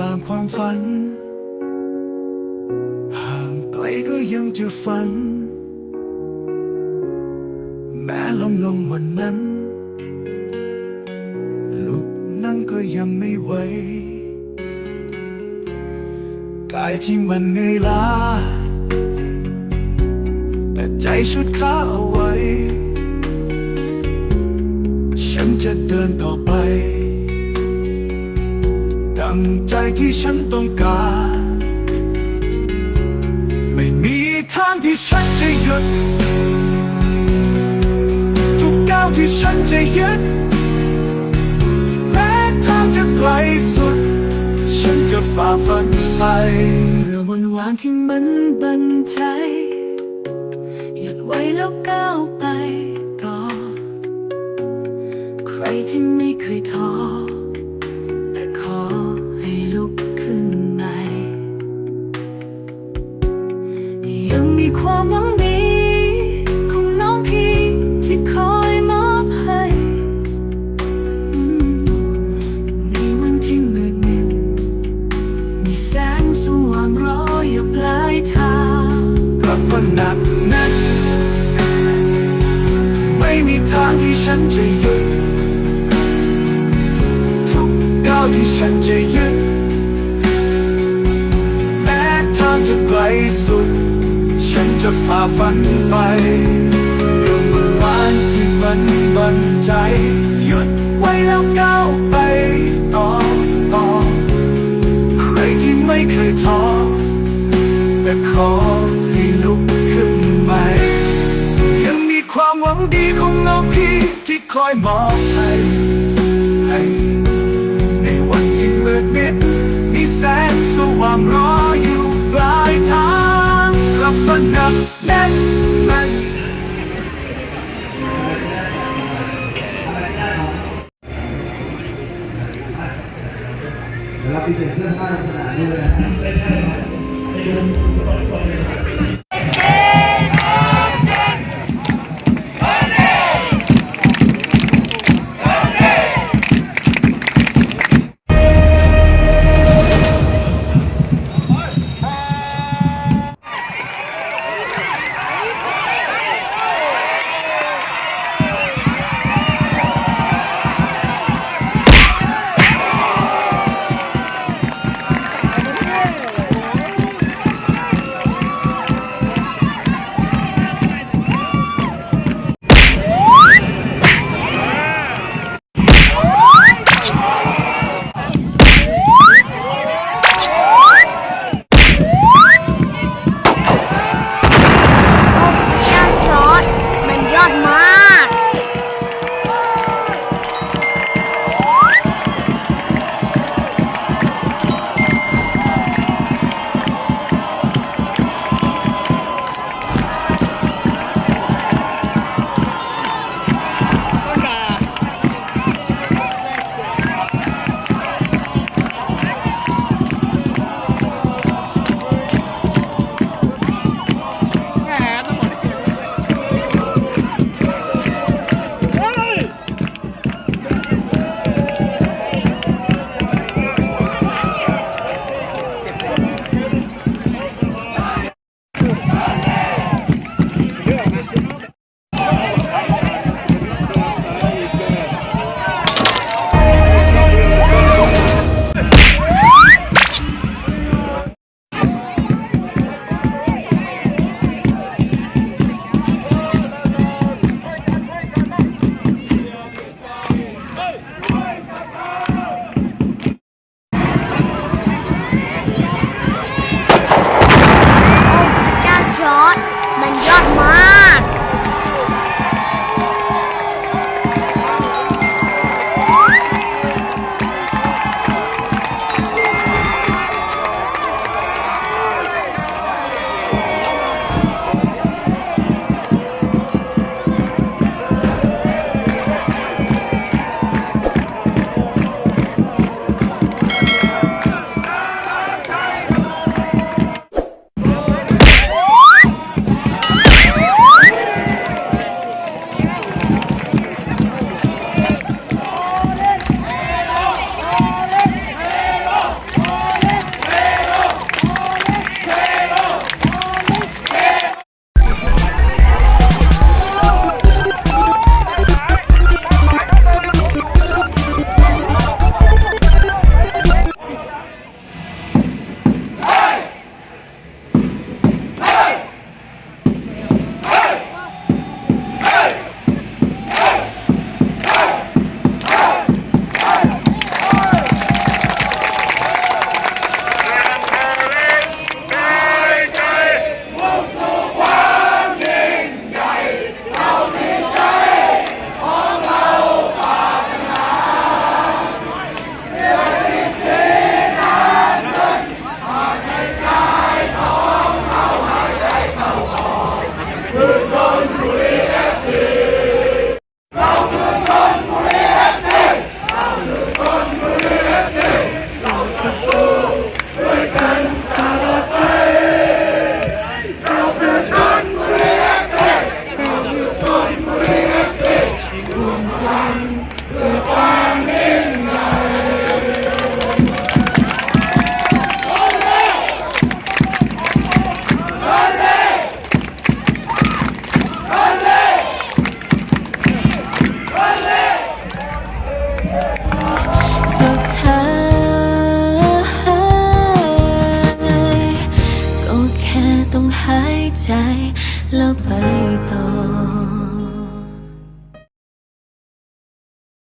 ตามความฝัน ห่างไกลก็ยังจะฝัน แม้ลมลงวันนั้น ลุกนั่งก็ยังไม่ไหว กายที่มันเหนื่อยล้า แต่ใจชุดค้าเอาไว้ ฉันจะเดินต่อไป ดังใจที่ฉันต้องการ ไม่มีทางที่ฉันจะหยุด ทุกก้าวที่ฉันจะยึดแม้ทางจะไกลสุด ฉันจะฝ่าฟันไปเรื่องวันวานที่มันบันใจหยุดไว้แล้วก้าวไปต่อ ใครที่ไม่เคยท้อ ลับมาหนักแน่นไม่มีทางที่ฉันจะหยุดทุกก้าวที่ฉันจะยึดแม้ทางจะไกลสุด ฉันจะฝ่าฟันไปเรื่องมันวานที่มันบันใจ หยุดไว้แล้วก้าวไปต่อต่อใครที่ไม่เคยท้อแต่ขอ หวังดีของน้องพี่ที่คอยมองให้ให้ในวันที่มืดมิดมีแสงสว่างรออยู่ปลายทางกลับมาหนักแน่นแน่นรับที่เป็นเพื่อนบ้านสนามด้วยนะ สุดท้ายก็แค่ต้องหายใจแล้วไปต่อ